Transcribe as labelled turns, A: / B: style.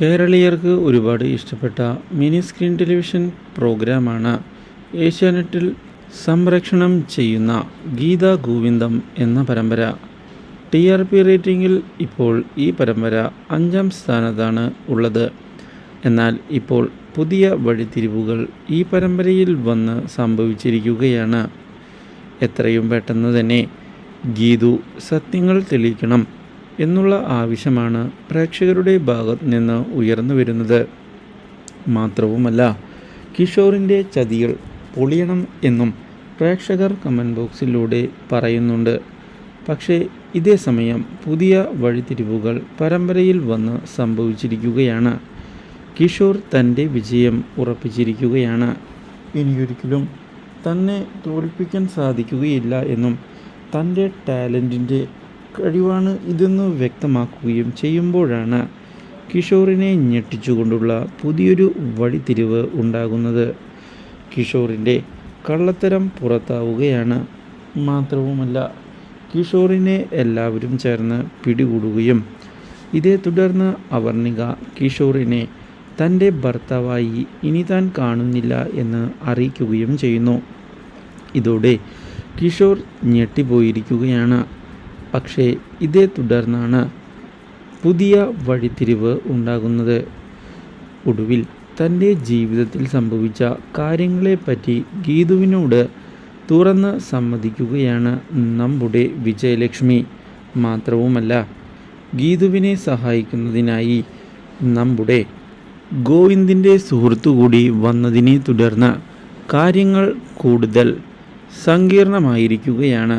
A: കേരളീയർക്ക് ഒരുപാട് ഇഷ്ടപ്പെട്ട മിനി സ്ക്രീൻ ടെലിവിഷൻ പ്രോഗ്രാമാണ് ഏഷ്യാനെറ്റിൽ സംരക്ഷണം ചെയ്യുന്ന ഗീത ഗോവിന്ദം എന്ന പരമ്പര. ടി ആർ പി റേറ്റിംഗിൽ ഇപ്പോൾ ഈ പരമ്പര അഞ്ചാം സ്ഥാനത്താണ് ഉള്ളത്. എന്നാൽ ഇപ്പോൾ പുതിയ വഴിത്തിരിവുകൾ ഈ പരമ്പരയിൽ വന്ന് സംഭവിച്ചിരിക്കുകയാണ്. എത്രയും പെട്ടെന്ന് തന്നെ ഗീതു സത്യങ്ങൾ തെളിയിക്കണം. എന്നുള്ള ആവശ്യമാണ് പ്രേക്ഷകരുടെ ഭാഗത്ത് നിന്ന് ഉയർന്നു വരുന്നത്. മാത്രവുമല്ല കിഷോറിന്റെ ചതികൾ പൊളിയണം എന്നും പ്രേക്ഷകർ കമന്റ് ബോക്സിലൂടെ പറയുന്നുണ്ട്. പക്ഷേ ഇതേ സമയം പുതിയ വഴിത്തിരിവുകൾ പരമ്പരയിൽ വന്ന് സംഭവിച്ചിരിക്കുകയാണ്. കിഷോർ തന്റെ വിജയം ഉറപ്പിച്ചിരിക്കുകയാണ്. ഇനിയൊരിക്കലും തന്നെ തോൽപ്പിക്കാൻ സാധിക്കുകയില്ല എന്നും തന്റെ ടാലന്റിന്റെ കഴിവാണ് ഇതെന്ന് വ്യക്തമാക്കുകയും ചെയ്യുമ്പോഴാണ് കിഷോറിനെ ഞെട്ടിച്ചുകൊണ്ടുള്ള പുതിയൊരു വഴിത്തിരിവ് ഉണ്ടാകുന്നത്. കിഷോറിന്റെ കള്ളത്തരം പുറത്താവുകയാണ് മാത്രവുമല്ല കിഷോറിനെ എല്ലാവരും ചേർന്ന് പിടികൂടുകയും ഇതേ തുടർന്ന് അവർണിക കിഷോറിനെ തന്റെ ഭർത്താവായി ഇനി താൻ കാണുന്നില്ല എന്ന് അറിയിക്കുകയും ചെയ്യുന്നു. ഇതോടെ കിഷോർ ഞെട്ടിപ്പോയിരിക്കുകയാണ്. പക്ഷേ ഇതേ തുടർന്നാണ് പുതിയ വഴിത്തിരിവ് ഉണ്ടാകുന്നത്. ഒടുവിൽ തന്റെ ജീവിതത്തിൽ സംഭവിച്ച കാര്യങ്ങളെപ്പറ്റി ഗീതുവിനോട് തുറന്ന് സമ്മതിക്കുകയാണ് നമ്മുടെ വിജയലക്ഷ്മി. മാത്രവുമല്ല ഗീതുവിനെ സഹായിക്കുന്നതിനായി നമ്മുടെ ഗോവിന്ദിന്റെ സുഹൃത്തു കൂടി വന്നതിനെ തുടർന്ന് കാര്യങ്ങൾ കൂടുതൽ സങ്കീർണമായിരിക്കുകയാണ്.